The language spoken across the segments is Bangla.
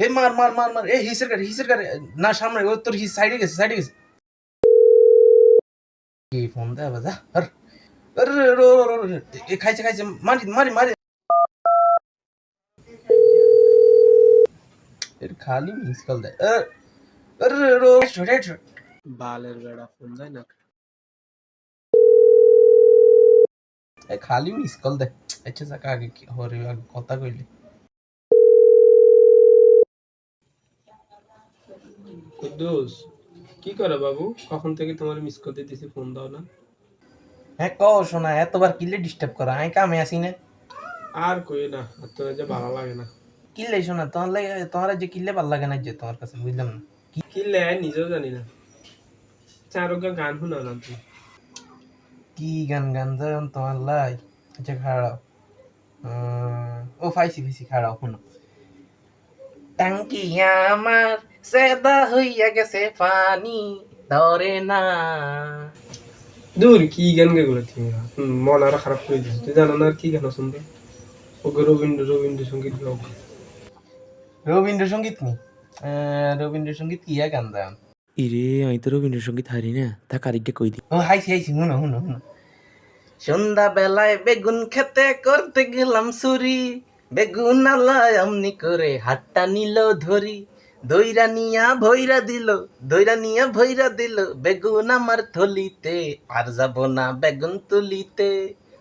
এ মার মার মার মার। এ হিসের গাড়ি হিসের গাড়ি না সামনে ও তোর হিস সাইডে গেছে সাইডে গেছে। কি ফোন দেয় বাজা আর আরে রো রো রো রো, এ খাইছে খাইছে মারি মারি মারি। এর খালি মিস কল দেয়। বালের বেড়া ফোন দেয় না? খালি মিস কল দেয়। আচ্ছা যাক আগে কি হরে কথা কইলি। কুদ্দুস কি করে বাবু? কখন থেকে তোমার মিস করতে দিছি ফোন দাও না। হ্যাঁ কও শোনা এতবার কিলে ডিস্টার্ব করা? আমি কামে আসি না। আর কই না তোর যে ভালো লাগে না। কিলে শোনা তোমার লাগে তোমার যে কিলে ভালো লাগে না যে তোমার কাছে বুঝলাম না। কি লে নিজেও জানি না। চারোগা গান শুনাও না তুমি কি গান গান যান তোমার লাই? আচ্ছা খাড়াও। ও ফাইসি ফাইসি খাড়াও শুনো। টাঙ্কি আমার সেদা হইয়া গেছে পানি ধরে না। দূর কি গান গেগুলো তুমি মন আরও খারাপ করে দিস তুই জানো না আর কি গান শুনবে ওকে রবীন্দ্র রবীন্দ্রসঙ্গীত গাও। রবীন্দ্রসঙ্গীত নি? রবীন্দ্রসঙ্গীত কি গান দেন ইরে আমি তো রবীন্দ্রসঙ্গীত হারি না তা কারিকে কই দি? ও হাইছি হাইছি শুনো শুনো শুনো। সন্ধ্যা বেলায় বেগুন খেতে করতে গেলাম চুরি বেগুন আলায় আমনি করে হাতটা নিল ধরি। দইরা নিয়া ভৈরা দিল দইরা নিয়া ভৈরা দিল বেগুন আমার থলিতে আর যাব না বেগুন তুলিতে।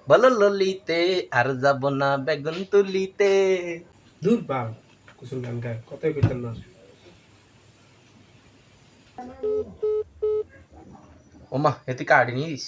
বলো ললিতে আর যাব না বেগুন তুলিতে। দূর বাল কুসুম গান গায় কথাই কইতেন না। ওমা এতে কার্ড নিয়ে দিস